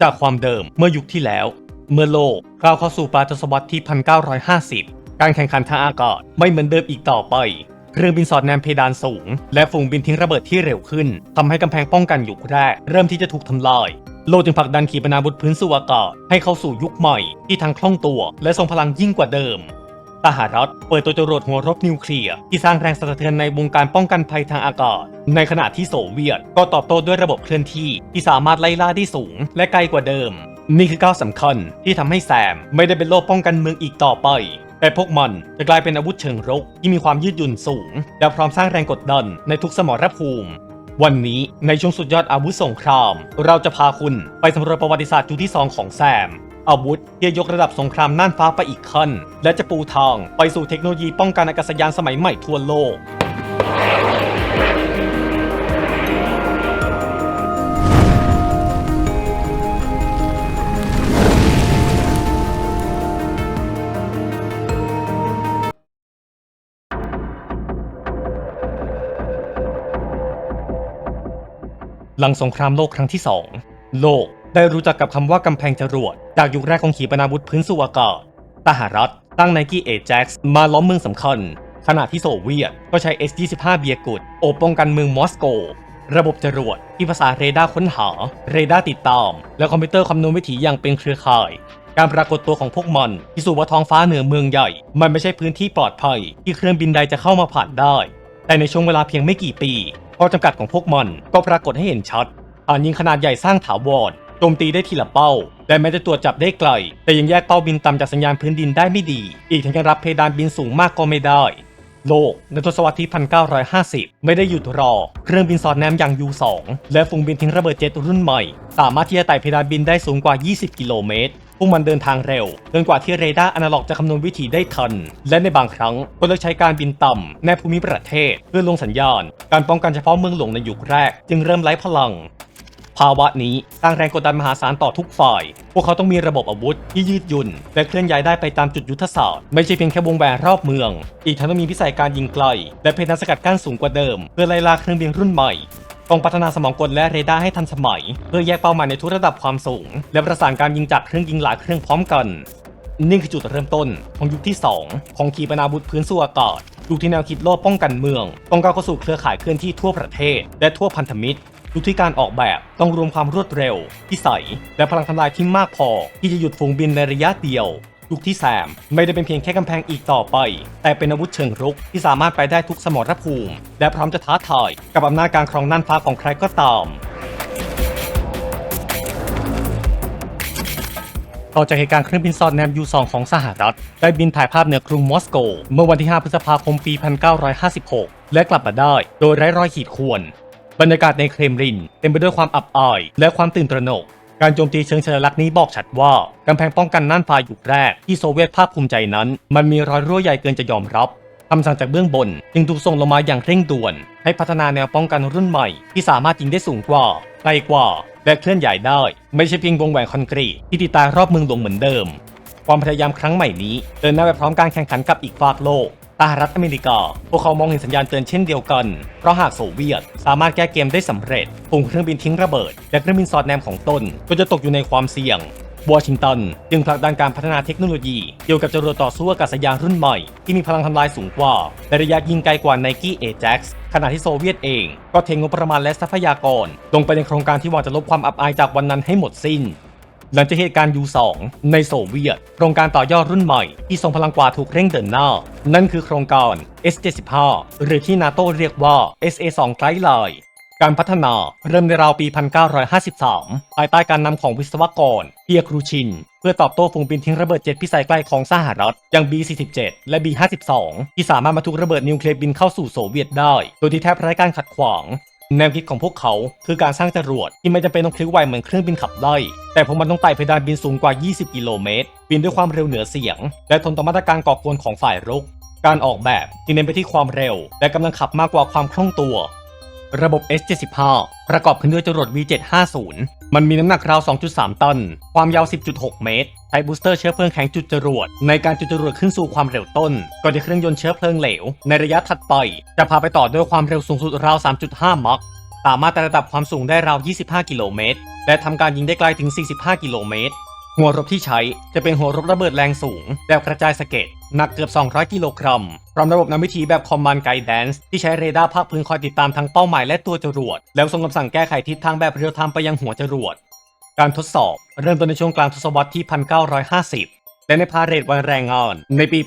จากความเดิมเมื่อยุคที่แล้ว เมื่อโลกก้าวเข้าสู่ปลายทศวรรษที่ 1950 การแข่งขันทางอากาศไม่เหมือนเดิมอีกต่อไปเครื่องบินสอดแนมเพดานสูง และฝูงบินทิ้งระเบิดที่เร็วขึ้นทำให้กำแพงป้องกันยุคแรก เริ่มที่จะถูกทำลาย โลกจึงผลักดันขีปนาวุธพื้นสู่อากาศให้เข้าสู่ยุคใหม่ที่ทั้งคล่องตัว และทรงพลังยิ่งกว่าเดิม สหรัฐเปิดตัวจรวดหัวรบนิวเคลียร์ที่สร้างแรงสะเทือนในวงการป้องกันภัยทางอากาศ ในขณะที่โซเวียตก็ตอบโต้ด้วยระบบเคลื่อนที่ ที่สามารถไล่ล่าได้สูง และไกลกว่าเดิม นี่คือก้าวสำคัญที่ทำให้แซมไม่ได้เป็นโลกป้องกันเมืองอีกต่อไป แต่พวกมันจะกลายเป็นอาวุธเชิงรบที่มีความยืดหยุ่นสูง และพร้อมสร้างแรงกดดันในทุกสมรภูมิวันนี้ในช่วงสุดยอดอาวุธสงคราม เราจะพาคุณไปสำรวจประวัติศาสตร์ยุคที่ 2 ของแซม อาวุธที่จะยกระดับสงครามน่านฟ้าไปอีกขั้น และจะปูทางไปสู่เทคโนโลยีป้องกันอากาศยานสมัยใหม่ทั่วโลกหลังสงครามโลกครั้งที่2โลก ได้รู้จักกับคำว่ากำแพงจรวด จากยุคแรกของขีปนาวุธพื้นสู่อากาศสหรัฐตั้งไนกี้เอ a x มาล้อมเมืองสำคัญ ขณะที่โซเวียตก็ใช้ S-25 เบียกุดโอบป้องกันเมืองมอสโก ระบบจรวดที่ภาษาเรดาร์ค้นหา เรดาร์ติดตาม และคอมพิวเตอร์คำนวณวิถีอย่างเป็นเครือข่าย การปรากฏตัวของพวกมันพิสูจน์ว่าท้องฟ้าเหนือเมืองใหญ่ มันไม่ใช่พื้นที่ปลอดภัย ที่เครื่องบินใดจะเข้ามาผ่านได้ แต่ในช่วงเวลาเพียงไม่กี่ปีข้อจำกัดของพวกมันก็ปรากฏให้เห็นชัดอ่านยิงขนาดใหญ่สร้างถาวร โจมตีได้ทีละเป้า และแม้จะตรวจจับได้ไกล แต่ยังแยกเป้าบินต่ำจากสัญญาณพื้นดินได้ไม่ดี อีกทั้งยังรับเพดานบินสูงมากก็ไม่ได้ โลกในทศวรรษที่ 1950 ไม่ได้หยุดรอ เครื่องบินสอดแนมอย่าง U2 และฝูงบินทิ้งระเบิดเจ็ตรุ่นใหม่ สามารถที่จะไต่เพดานบินได้สูงกว่า 20 กิโลเมตรพวกมันเดินทางเร็วเกินกว่าที่เรดาร์อนาล็อกจะคำนวณวิถีได้ทัน และในบางครั้งก็เลือกใช้การบินต่ำในภูมิประเทศ เพื่อลงสัญญาณ การป้องกันเฉพาะเมืองหลวงในยุคแรก จึงเริ่มไร้พลัง ภาวะนี้สร้างแรงกดดันมหาศาลต่อทุกฝ่าย พวกเขาต้องมีระบบอาวุธที่ยืดหยุ่น และเคลื่อนย้ายได้ไปตามจุดยุทธศาสตร์ ไม่ใช่เพียงแค่วงแหวนรอบเมือง อีกทั้งต้องมีพิสัยการยิงไกล และเพดานสกัดกั้นสูงกว่าเดิม เพื่อไล่ล่าเครื่องบินรุ่นใหม่ต้องพัฒนาสมองกลและเรดาร์ให้ทันสมัย เพื่อแยกเป้าหมายในทุกระดับความสูง และประสานการยิงจากเครื่องยิงหลายเครื่องพร้อมกันนี่คือจุดเริ่มต้นของยุคที่ 2 ของขีปนาวุธพื้นสู่อากาศยุคที่แนวคิดโลกป้องกันเมืองต้องก้าวเข้าสู่เครือข่ายเคลื่อนที่ทั่วประเทศ และทั่วพันธมิตร ยุคที่การออกแบบต้องรวมความรวดเร็วพิสัย และพลังทำลายที่มากพอ ที่จะหยุดฝูงบินในระยะเดียวยุคที่แซมไม่ได้เป็นเพียงแค่กำแพงอีกต่อไป แต่เป็นอาวุธเชิงรุกที่สามารถไปได้ทุกสมรภูมิ และพร้อมจะท้าทายกับอำนาจการครองน่านฟ้าของใครก็ตาม ต่อจากเหตุการณ์เครื่องบินสอดแนม U2 ของสหรัฐ ได้บินถ่ายภาพเหนือกรุงมอสโก เมื่อวันที่ 5 พฤษภาคมปี 1956 และกลับมาได้ โดยไร้รอยขีดข่วน บรรยากาศในเครมลินเต็มไปด้วยความอับอาย และความตื่นตระหนก การโจมตีเชิงสัญลักษณ์นี้บอกชัดว่ากำแพงป้องกันน่านฟ้ายุคแรกที่โซเวียตภาคภูมิใจนั้น มันมีรอยรั่วใหญ่เกินจะยอมรับคำสั่งจากเบื้องบน จึงถูกส่งลงมาอย่างเร่งด่วน ให้พัฒนาแนวป้องกันรุ่นใหม่ ที่สามารถยิงได้สูงกว่าไกลกว่า และเคลื่อนย้ายได้ ไม่ใช่เพียงวงแหวนคอนกรีตที่ติดตารอบเมืองหลวงเหมือนเดิม ความพยายามครั้งใหม่นี้เดินหน้าไปพร้อมการแข่งขันกับอีกฝากโลก สหรัฐอเมริกา พวกเขามองเห็นสัญญาณเตือนเช่นเดียวกัน เพราะหากโซเวียต สามารถแก้เกมได้สำเร็จฝูงเครื่องบินทิ้งระเบิด และเครื่องบินสอดแนมของตนก็จะตกอยู่ในความเสี่ยงวอชิงตันจึงผลักดันการพัฒนาเทคโนโลยี เกี่ยวกับจรวดต่อสู้อากาศยานรุ่นใหม่ ที่มีพลังทำลายสูงกว่าและระยะยิงไกลกว่า Nike Ajax ขณะที่โซเวียตเอง ก็เทงบประมาณและทรัพยากร ลงไปในโครงการที่หวังจะลบความอับอายจากวันนั้นให้หมดสิ้น หลังจากเหตุการณ์ U2 ในโซเวียต โครงการต่อยอดรุ่นใหม่ที่ทรงพลังกว่าถูกเร่งเดินหน้า นั่นคือโครงการ S75 หรือที่นาโตเรียกว่า SA2 ไกด์ไลน์การพัฒนาเริ่มในราวปี 1953 ภายใต้การนำของวิศวกรเพียครูชิน เพื่อตอบโต้ฝูงบินทิ้งระเบิดเจ็ตพิสัยไกล้ของสหรัฐ อย่าง B-47 และ B-52 ที่สามารถบรรทุกระเบิดนิวเคลียร์บินเข้าสู่โซเวียตได้ โดยที่แทบไร้การขัดขวาง แนวคิดของพวกเขาคือการสร้างจรวดที่ไม่จำเป็นต้องพลิ้วไหวเหมือนเครื่องบินขับไล่ แต่พวกมันต้องไต่เพดานบินสูงกว่า 20 กิโลเมตร บินด้วยความเร็วเหนือเสียง และทนต่อมาตรการก่อกวนของฝ่ายรุก การออกแบบที่เน้นไปที่ความเร็ว และกำลังขับมากกว่าความคล่องตัว ระบบ S75 ประกอบขึ้นด้วยจรวด V750 มันมีน้ำหนักราว 2.3 ตัน ความยาว 10.6 เมตร ใช้บูสเตอร์เชื้อเพลิงแข็งจุดจรวด ในการจุดจรวดขึ้นสู่ความเร็วต้นก่อนที่เครื่องยนต์เชื้อเพลิงเหลว ในระยะถัดไป จะพาไปต่อด้วยความเร็วสูงสุดราว 3.5 มัคสามารถระดับความสูงได้ราว 25 กิโลเมตร และทำการยิงได้ไกลถึง 45 กิโลเมตร หัวรบที่ใช้จะเป็นหัวรบระเบิดแรงสูง แบบกระจายสะเก็ดหนักเกือบ 200 กิโลกรัม พร้อมระบบนำวิธีแบบ Command Guidance ที่ใช้เรดาร์ภาคพื้นคอยติดตามทั้งเป้าหมายและตัวจรวด แล้วส่งคำสั่งแก้ไขทิศทางแบบเรียลไทม์ไปยังหัวจรวด การทดสอบเริ่มต้นในช่วงกลางทศวรรษที่ 1950 และในพาเรดวันแรงงาน ในปี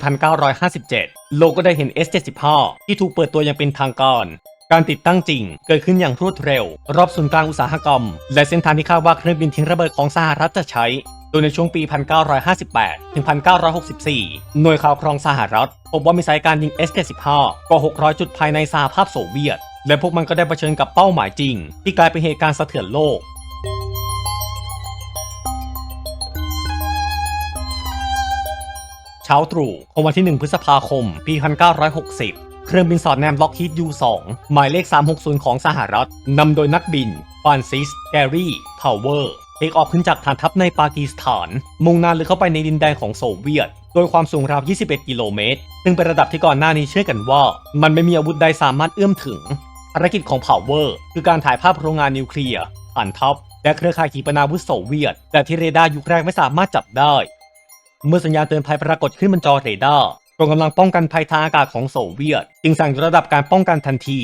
1957 โลกก็ได้เห็น S75 ที่ถูกเปิดตัวอย่างเป็นทางการการติดตั้งจริงเกิดขึ้นอย่างรวดเร็ว รอบศูนย์กลางอุตสาหกรรม และเส้นทางที่คาดว่าเครื่องบินทิ้งระเบิดของสหรัฐจะใช้ โดยในช่วงปี 1958 ถึง 1964 หน่วยข่าวกรองสหรัฐพบว่ามีสายการยิง S75 กว่า 600 จุดภายในสหภาพโซเวียต และพวกมันก็ได้เผชิญกับเป้าหมายจริง ที่กลายเป็นเหตุการณ์สะเทือนโลกเช้าตรู่ของวันที่ 1 พฤษภาคม ปี 1960 เครื่องบินสอดแนมล็อกฮีด U2 หมายเลข 360 ของสหรัฐนำโดยนักบินฟรานซิส แกรี่ พาวเวอร์ เทคออฟขึ้นจากฐานทัพในปากีสถาน มุ่งหน้าลึกเข้าไปในดินแดนของโซเวียต โดยความสูงราว 21 กิโลเมตร ซึ่งเป็นระดับที่ก่อนหน้านี้เชื่อกันว่า มันไม่มีอาวุธใดสามารถเอื้อมถึง ภารกิจของ Power คือการถ่ายภาพโรงงานนิวเคลียร์ฐานทัพ และเครือข่ายขีปนาวุธโซเวียต แต่ที่เรดาร์ยุคแรกไม่สามารถจับได้ เมื่อสัญญาณเตือนภัยปรากฏขึ้นบนจอเรดาร์กองกำลังป้องกันภัยทางอากาศของโซเวียต จึงสั่งระดับการป้องกันทันที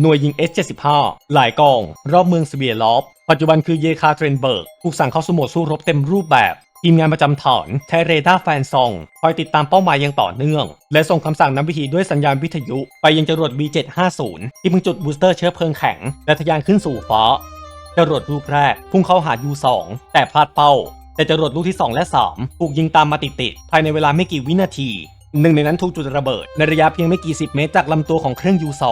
หน่วยยิง S-75 หลายกอง รอบเมืองสเวียลอฟ ปัจจุบันคือเยคาเทรนเบิร์กถูกสั่งเข้าสู่โหมดสู้รบเต็มรูปแบบ ทีมงานประจำฐานใช้เรดาร์แฟนซอง คอยติดตามเป้าหมายอย่างต่อเนื่อง และส่งคำสั่งนำวิธีด้วยสัญญาณวิทยุ ไปยังจรวด B750 ที่เพิ่งจุดบูสเตอร์เชื้อเพลิงแข็ง และทะยานขึ้นสู่ฟ้าจรวดลูกแรกพุ่งเข้าหา U2 แต่พลาดเป้า แต่จรวดลูกที่ 2 และ 3 ถูกยิงตามมาติดๆภายในเวลาไม่กี่วินาที หนึ่งในนั้นถูกจุดระเบิด ในระยะเพียงไม่กี่สิบเมตรจากลำตัวของเครื่อง U2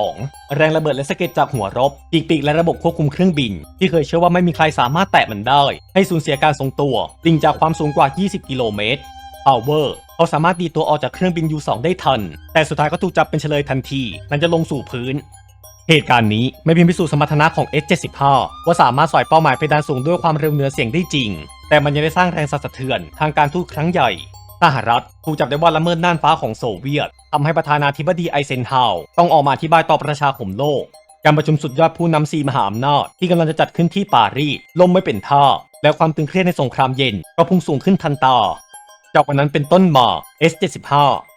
แรงระเบิดและสะเก็ดจากหัวรบปีกปีกและระบบควบคุมเครื่องบิน ที่เคยเชื่อว่าไม่มีใครสามารถแตะมันได้ ให้สูญเสียการทรงตัวดิ่งจากความสูงกว่า 20 กิโลเมตร Power เขาสามารถดีตัวออกจากเครื่องบิน U2 ได้ทัน แต่สุดท้ายก็ถูกจับเป็นเฉลยทันทีหลังจากลงสู่พื้น เหตุการณ์นี้ไม่เพียงพิสูจน์สมรรถนะของ S75 ว่าสามารถสอยเป้าหมายเพดานสูงด้วยความเร็วเหนือเสียงได้จริง แต่มันยังได้สร้างแรงสั่นสะเทือนทางการทูตครั้งใหญ่ สหรัฐถูกจับได้ว่าละเมิดน่านฟ้าของโซเวียตทำให้ประธานาธิบดีไอเซนฮาวต้องออกมาอธิบายต่อประชาคมโลก การประชุมสุดยอดผู้นำสีมหาอำนาจที่กำลังจะจัดขึ้นที่ปารีสล่มไม่เป็นท่า และความตึงเครียดในสงครามเย็น ก็พุ่งสูงขึ้นทันตาจากวันนั้นเป็นต้นมา S75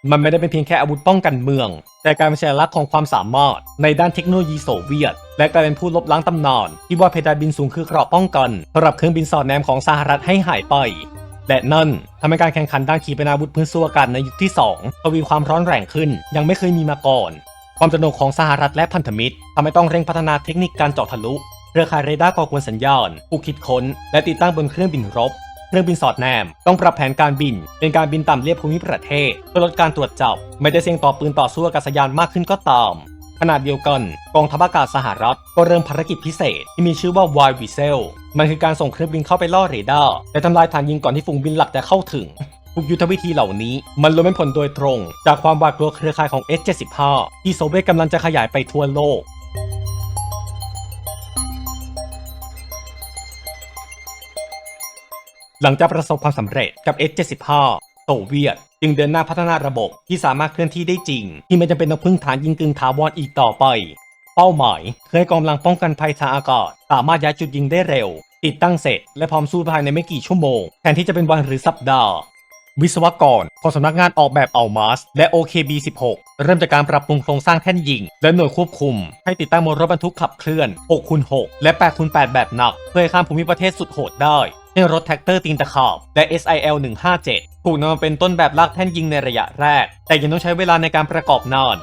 มันไม่ได้เป็นเพียงแค่อาวุธป้องกันเมือง แต่การเป็นสัญลักษณ์ของความสามารถในด้านเทคโนโลยีโซเวียต และกลายเป็นผู้ลบล้างตำนาน ที่ว่าเพดานบินสูงคือเกราะป้องกันสำหรับเครื่องบินสอดแนมของสหรัฐให้หายไป และนั่นทำให้การแข่งขันด้านขีปนาวุธพื้นสู้อากาศในยุคที่2ทวีความร้อนแรงขึ้น ยังไม่เคยมีมาก่อน ความสนุกของสหรัฐและพันธมิตรทำให้ต้องเร่งพัฒนาเทคนิคการเจาะทะลุเครือข่ายเรดาร์ก่อกวนสัญญาณผู้คิดค้น และติดตั้งบนเครื่องบินรบเครื่องบินสอดแนม ต้องปรับแผนการบิน เป็นการบินต่ำเลียบภูมิประเทศเพื่อลดการตรวจจับ ไม่ได้เสี่ยงต่อปืนต่อสู้อากาศยานมากขึ้นก็ตามขณะเดียวกัน กองทัพอากาศสหรัฐก็เริ่มภารกิจพิเศษที่มีชื่อว่า Wild Weasel มันคือการส่งเครื่องบินเข้าไปล่อเรดาร์และทำลายฐานยิงก่อนที่ฝูงบินหลักจะเข้าถึงทุกยุทธวิธีเหล่านี้มันล้วนเป็นผลโดยตรง จากความหวาดกลัวเครือข่ายของ S75 ที่โซเวียตกำลังจะขยายไปทั่วโลก หลังจากประสบความสำเร็จกับ S75 โซเวียตจึงเดินหน้าพัฒนาระบบที่สามารถเคลื่อนที่ได้จริง ที่ไม่จำเป็นต้องพึ่งฐานยิงกึ่งถาวรอีกต่อไป เป้าหมายคือให้กองกำลังป้องกันภัยทางอากาศ สามารถย้ายจุดยิงได้เร็ว ติดตั้งเสร็จ และพร้อมสู้ภายในไม่กี่ชั่วโมง แทนที่จะเป็นวันหรือสัปดาห์ วิศวกรของสำนักงานออกแบบอัลมาสและ OKB16 เริ่มจากการปรับปรุงโครงสร้างแท่นยิง และหน่วยควบคุม ให้ติดตั้งบนรถบรรทุกขับเคลื่อน 6x6 และ 8x8 แบบหนัก เพื่อให้ข้ามภูมิประเทศสุดโหดได้เช่นรถแท็กเตอร์ตีนตะขาบและ SIL 157 ถูกนำมาเป็นต้นแบบลากแท่นยิงในระยะแรก แต่ยังต้องใช้เวลาในการประกอบนาน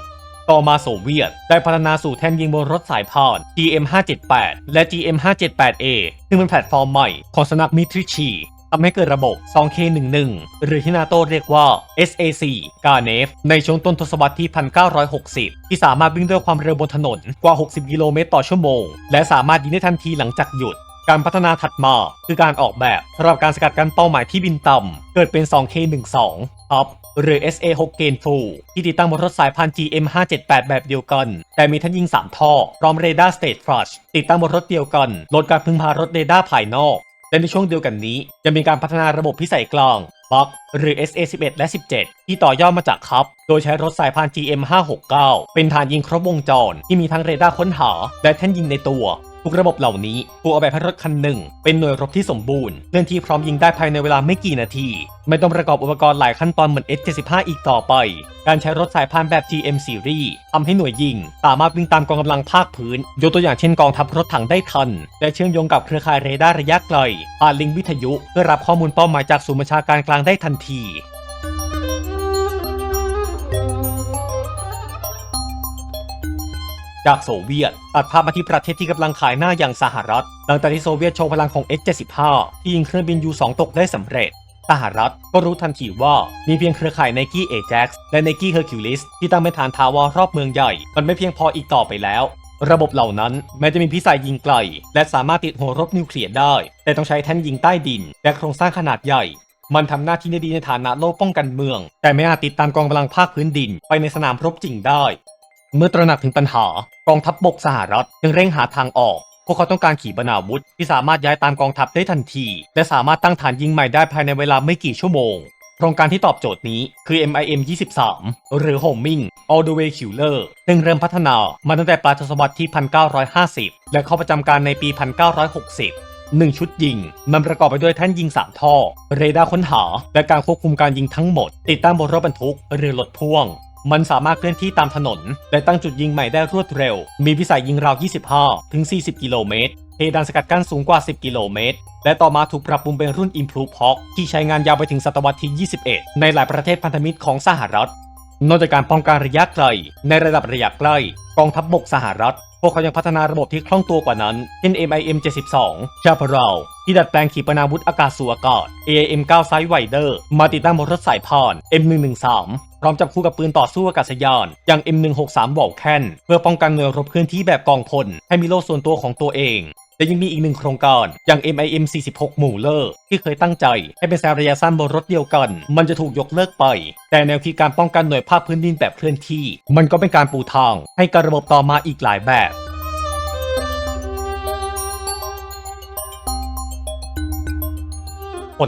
ต่อมาโซเวียต ได้พัฒนาสู่แท่นยิงบนรถสายพาน GM578 และ GM578A ซึ่งเป็นแพลตฟอร์มใหม่ของสนักมิทริชีทำให้เกิดระบบ 2K11 หรือที่นาโตเรียกว่า SAC กาเนฟ ในช่วงต้นทศวรรษที่ 1960 ที่สามารถวิ่งด้วยความเร็วบนถนนกว่า 60 กิโลเมตรต่อชั่วโมง และสามารถยิงได้ทันทีหลังจากหยุดการพัฒนาถัดมาคือการออกแบบสำหรับการสกัดกั้นเป้าหมายที่บินต่ำ เกิดเป็น 2K12 Up หรือ SA6 Gain Full ที่ติดตั้งบนรถสายพาน GM578 แบบเดียวกัน แต่มีท่านยิง 3 ท่อ พร้อมเรดาร์ Stage Flush ติดตั้งบนรถเดียวกัน ลดการพึ่งพารถเรดาร์ภายนอก และในช่วงเดียวกันนี้ จะมีการพัฒนาระบบพิสัยกลาง BUG หรือ SA11 และ 17 ที่ต่อยอดมาจากคับ โดยใช้รถสายพาน GM569 เป็นฐานยิงครบวงจร ที่มีทั้งเรดาร์ค้นหา และแท่นยิงในตัว ทุกระบบเหล่านี้ถูกออกแบบให้รถคันหนึ่ง เป็นหน่วยรบที่สมบูรณ์เคลื่อนที่พร้อมยิงได้ภายในเวลาไม่กี่นาที ไม่ต้องประกอบอุปกรณ์หลายขั้นตอนเหมือน S75 อีกต่อไป การใช้รถสายพานแบบ GM Series ทำให้หน่วยยิง สามารถวิ่งตามกองกำลังภาคพื้น ยกตัวอย่างเช่นกองทัพรถถังได้ทัน และเชื่อมโยงกับเครือข่ายเรดาร์ระยะไกลผ่านลิงก์วิทยุ เพื่อรับข้อมูลเป้าหมายจากศูนย์บัญชาการกลางได้ทันที จากโซเวียต ตัดภาพมาที่ประเทศที่กำลังขายหน้าอย่างสหรัฐ หลังจากที่โซเวียตโชว์พลังของ X-75 ที่ยิงเครื่องบิน U-2 ตกได้สำเร็จสหรัฐก็รู้ทันทีว่ามีเพียงเครือข่าย Nike Ajax และ Nike Hercules ที่ตั้งเป็นฐานทาวรรอบเมืองใหญ่ มันไม่เพียงพออีกต่อไปแล้ว ระบบเหล่านั้นแม้จะมีพิสัยยิงไกล และสามารถติดหัวรบนิวเคลียร์ได้ แต่ต้องใช้แท่นยิงใต้ดิน และโครงสร้างขนาดใหญ่ มันทำหน้าที่ได้ดีในฐานะโล่ป้องกันเมือง แต่ไม่อาจติดตามกองกำลังภาคพื้นดินไปในสนามรบจริงได้ เมื่อตระหนักถึงปัญหากองทัพบบกสหรัฐจึงเร่งหาทางออก พวกเขาต้องการขีปนาวุธที่สามารถย้ายตามกองทัพได้ทันที และสามารถตั้งฐานยิงใหม่ได้ภายในเวลาไม่กี่ชั่วโมง โครงการที่ตอบโจทย์นี้คือ MIM 23 หรือ Homing All the Way Killer ซึ่งเริ่มพัฒนามาตั้งแต่ปลายทศวรรษที่ 1950 และเข้าประจำการในปี 1960หนึ่งชุดยิง มันประกอบไปด้วยแท่นยิง 3 ท่อ เรดาร์ค้นหา และการควบคุมการยิงทั้งหมด ติดตั้งบนรถบรรทุกหรือรถพ่วง มันสามารถเคลื่อนที่ตามถนน และตั้งจุดยิงใหม่ได้รวดเร็ว มีพิสัยยิงราว 25 ถึง 40 กิโลเมตรเพดานสกัดกั้นสูงกว่า 10 กิโลเมตร และต่อมาถูกปรับปรุงเป็นรุ่น Improve Hawk ที่ใช้งานยาวไปถึงศตวรรษที่ 21 ในหลายประเทศพันธมิตรของสหรัฐ นอกจากการป้องกันระยะไกล ในระดับระยะใกล้ กองทัพบบกสหรัฐ พวกเขายังพัฒนาระบบที่คล่องตัวกว่านั้น เช่น MIM 72ชาพราวที่ดัดแปลงขีปนาวุธอากาศสู่อากาศ AIM 9 Sidewinder มาติดตั้งบนรถสายพาน M113 พร้อมจับคู่กับปืนต่อสู้อากาศยาน อย่าง M163 w a l k a n เพื่อป้องกันหน่วยรบเคลื่อนที่แบบกองพล ให้มีโลกส่วนตัวของตัวเองแต่ยังมีอีกหนึ่งโครงการอย่าง MIM 46หมู่เลอร์ที่เคยตั้งใจ ให้เป็นแซมระยะสั้นบนรถเดียวกัน มันจะถูกยกเลิกไป แต่แนวคิดการป้องกันหน่วยภาคพื้นดินแบบเคลื่อนที่ มันก็เป็นการปูทาง ให้การระบบต่อมาอีกหลายแบบ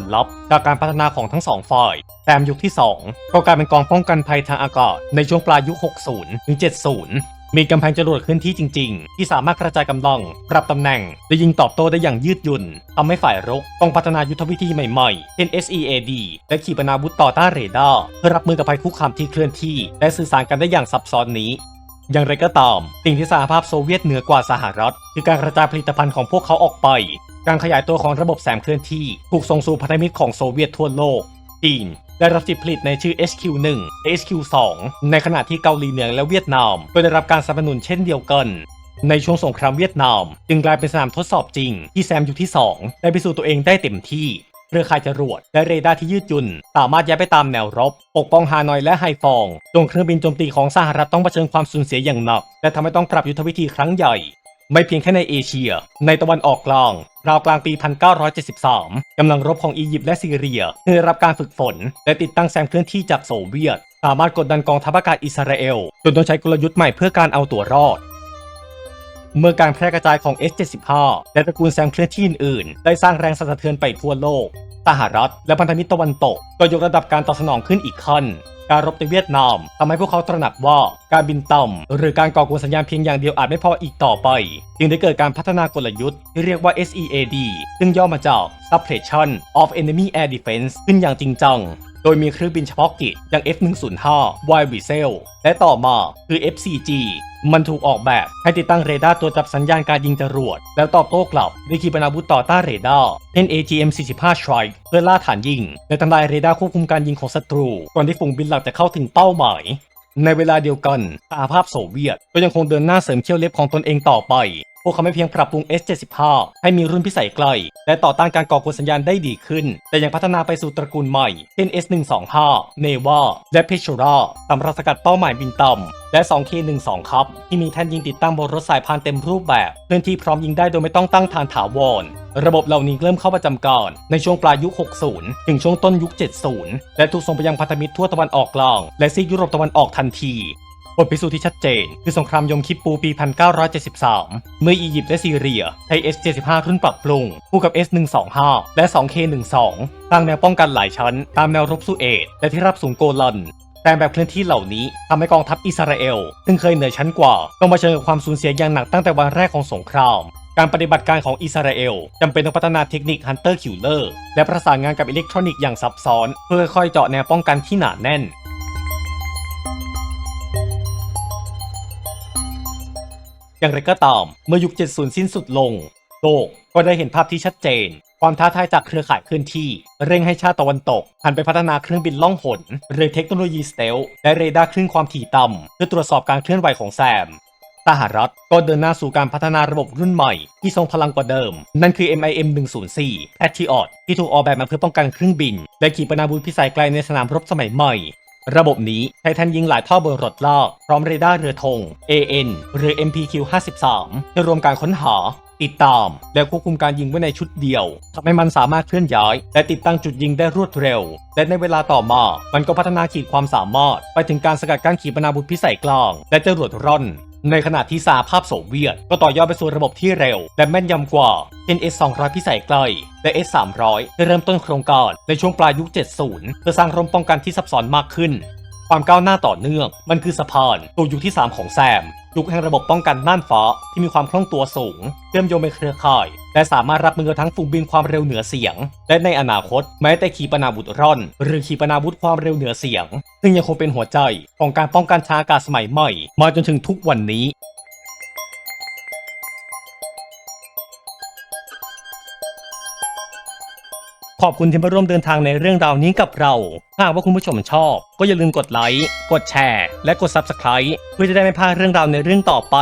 ลลัพธ์จากการพัฒนาของทั้งสองฝ่ายแซมยุคที่ 2 ก็กลายเป็นกองป้องกันภัยทางอากาศในช่วงปลายยุค 60 ถึง 70 มีกำแพงจรวดเคลื่อนที่จริง ๆ ที่สามารถกระจายกำลัง ปรับตำแหน่ง และยิงตอบโต้ได้อย่างยืดหยุ่นทำให้ฝ่ายรบต้องพัฒนายุทธวิธีใหม่ๆ เช่น SEAD และขีปนาวุธต่อต้านเรดาร์เพื่อรับมือกับภัยคุกคามที่เคลื่อนที่ และสื่อสารกันได้อย่างซับซ้อนนี้อย่างไรก็ตาม สิ่งที่สหภาพโซเวียตเหนือกว่าสหรัฐ คือการกระจายผลิตภัณฑ์ของพวกเขาออกไป การขยายตัวของระบบแสมเคลื่อนที่ถูกส่งสู่พันธมิตรของโซเวียตทั่วโลก จีน ได้รับสิทธิผลิตในชื่อ HQ1 และ HQ2 ในขณะที่เกาหลีเหนือและเวียดนาม ก็ได้รับการสนับสนุนเช่นเดียวกัน ในช่วงสงครามเวียดนาม จึงกลายเป็นสนามทดสอบจริง ที่แซมยุคที่ 2 ได้พิสูจน์ตัวเองได้เต็มที่เครือข่ายจรวดและเรดาร์ที่ยืดหยุ่นสามารถย้ายไปตามแนวรบ ปกป้องฮานอยและไฮฟองจนเครื่องบินโจมตีของสหรัฐต้องเผชิญความสูญเสียอย่างหนัก และทำให้ต้องปรับยุทธวิธีครั้งใหญ่ ไม่เพียงแค่ในเอเชีย ในตะวันออกกลาง ราวกลางปี 1973กำลังรบของอียิปต์และซีเรียที่ได้รับการฝึกฝน และติดตั้งแซมเคลื่อนที่จากโซเวียต สามารถกดดันกองทัพอากาศอิสราเอลจนต้องใช้กลยุทธ์ใหม่เพื่อการเอาตัวรอด เมื่อการแพร่กระจายของ S75 และตระกูลแซมเคลื่อนที่อื่นๆได้สร้างแรงสะเทือนไปทั่วโลก สหรัฐ และพันธมิตรตะวันตก ก็ยกระดับการตอบสนองขึ้นอีกขั้นการรบในเวียดนามทำให้พวกเขาตระหนักว่าการบินต่ำหรือการก่อกวนสัญญาณเพียงอย่างเดียวอาจไม่พออีกต่อไป จึงได้เกิดการพัฒนากลยุทธ์ที่เรียกว่า SEAD ซึ่งย่อมาจาก Suppression of Enemy Air Defense ขึ้นอย่างจริงจัง โดยมีเครื่องบินเฉพาะกิจอย่าง F105 Wild Weasel และต่อมาคือ FCG มันถูกออกแบบให้ติดตั้งเรดาร์ตัวจับสัญญาณการยิงจรวด แล้วตอบโต้กลับด้วยขีปนาวุธต่อต้านเรดาร์เช่น AGM-45 Strike เพื่อล่าฐานยิง และทำลายเรดาร์ควบคุมการยิงของศัตรู ก่อนที่ฝูงบินหลักจะเข้าถึงเป้าหมาย ในเวลาเดียวกันสหภาพโซเวียตก็ยังคงเดินหน้าเสริมเขี้ยวเล็บของตนเองต่อไป พวกเขาไม่เพียงปรับปรุง S75 ให้มีรุ่นพิสัยไกล และต่อต้านการก่อกวนสัญญาณได้ดีขึ้น แต่ยังพัฒนาไปสู่ตระกูลใหม่เช่น S125 Neva และ p e t r a สำหรับสกัดเป้าหมายบินต่ำและ 2K12 ครับ ที่มีแท่นยิงติดตั้งบนรถสายพานเต็มรูปแบบเคลื่อนที่พร้อมยิงได้โดยไม่ต้องตั้งฐานถาวรระบบเหล่านี้เริ่มเข้าประจำการในช่วงปลายยุค 60 ถึงช่วงต้นยุค 70 และถูกส่งไปยังพันธมิตรทั่วตะวันออกกลาง และซีกยุโรปตะวันออกทันที บทพิสูจน์ที่ชัดเจน คือสงครามยมคิปปูปี 1973 เมื่ออียิปต์และซีเรียใช้ S75 รุ่นปรับปรุงคู่กับ S125 และ 2K12 สร้างแนวป้องกันหลายชั้น ตามแนวรบสุเอตและที่รับสูงโกลันแต่แบบเคลื่อนที่เหล่านี้ทำให้กองทัพอิสราเอล ซึ่งเคยเหนือชั้นกว่า ต้องมาเชิญกับความสูญเสียอย่างหนักตั้งแต่วันแรกของสงคราม การปฏิบัติการของอิสราเอลจำเป็นต้องพัฒนาเทคนิค Hunter Killer และประสานงานกับอิเล็กทรอนิกส์อย่างซับซ้อน เพื่อค่อยเจาะแนวป้องกันที่หนาแน่น อย่างไรก็ตาม เมื่อยุค 70 สิ้นสุดลง โลกก็ได้เห็นภาพที่ชัดเจน ความท้าทายจากเครือข่ายเคลื่อนที่ เร่งให้ชาติตะวันตกหันไปพัฒนาเครื่องบินล่องหนหรือเทคโนโลยีสเตลท์และเรดาร์คลื่นความถี่ต่ำเพื่อตรวจสอบการเคลื่อนไหวของแซมสหรัฐก็เดินหน้าสู่การพัฒนาระบบรุ่นใหม่ที่ทรงพลังกว่าเดิม นั่นคือ MIM 104 Patriot ที่ถูกออกแบบมาเพื่อป้องกันเครื่องบิน และขีปนาวุธพิสัยไกลในสนามรบสมัยใหม่ ระบบนี้ใช้แทนยิงหลายท่อบนรถลอก พร้อมเรดาร์เรือธง AN หรือ MPQ 52เพื่อรวมการค้นหาติดตาม และควบคุมการยิงไว้ในชุดเดียวทำให้มันสามารถเคลื่อนย้าย และติดตั้งจุดยิงได้รวดเร็ว และในเวลาต่อมา มันก็พัฒนาขีดความสามารถ ไปถึงการสกัดกั้นขีปนาวุธพิสัยกลางและจรวดร่อน ในขณะที่สาภาพโซเวียต ก็ต่อยอดไปสู่ระบบที่เร็ว และแม่นยำกว่าเช่น S200 พิสัยไกล และ S300 ได้เริ่มต้นโครงการในช่วงปลายยุค 70 เพื่อสร้างร่มป้องกันที่ซับซ้อนมากขึ้น ความก้าวหน้าต่อเนื่อง มันคือสะพานสู่ยุคที่ 3 ของแซมยุคแห่งระบบป้องกันน่านฟ้าที่มีความคล่องตัวสูงเชื่อมโยงไปเครือข่าย และสามารถรับมือกับทั้งฝูงบินความเร็วเหนือเสียง และในอนาคตแม้แต่ขีปนาวุธร่อน หรือขีปนาวุธความเร็วเหนือเสียง ซึ่งยังคงเป็นหัวใจของการป้องกันทางอากาศสมัยใหม่ มาจนถึงทุกวันนี้ขอบคุณที่มาร่วมเดินทางในเรื่องราวนี้กับเราถ้าหากว่าคุณผู้ชมชอบ ก็อย่าลืมกดไลค์ กดแชร์ และกด Subscribe เพื่อจะได้ไม่พลาดเรื่องราวในเรื่องต่อไป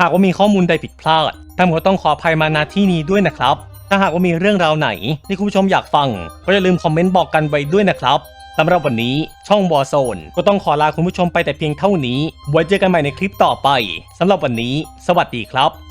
หากว่ามีข้อมูลใดผิดพลาด ท่านก็ต้องขออภัยมาณที่นี้ด้วยนะครับ ถ้าหากว่ามีเรื่องราวไหนที่คุณผู้ชมอยากฟัง ก็อย่าลืมคอมเมนต์บอกกันไว้ด้วยนะครับสำหรับวันนี้ช่องบอโซน ก็ต้องขอลาคุณผู้ชมไปแต่เพียงเท่านี้ ไว้เจอกันใหม่ในคลิปต่อไปสำหรับวันนี้ สวัสดีครับ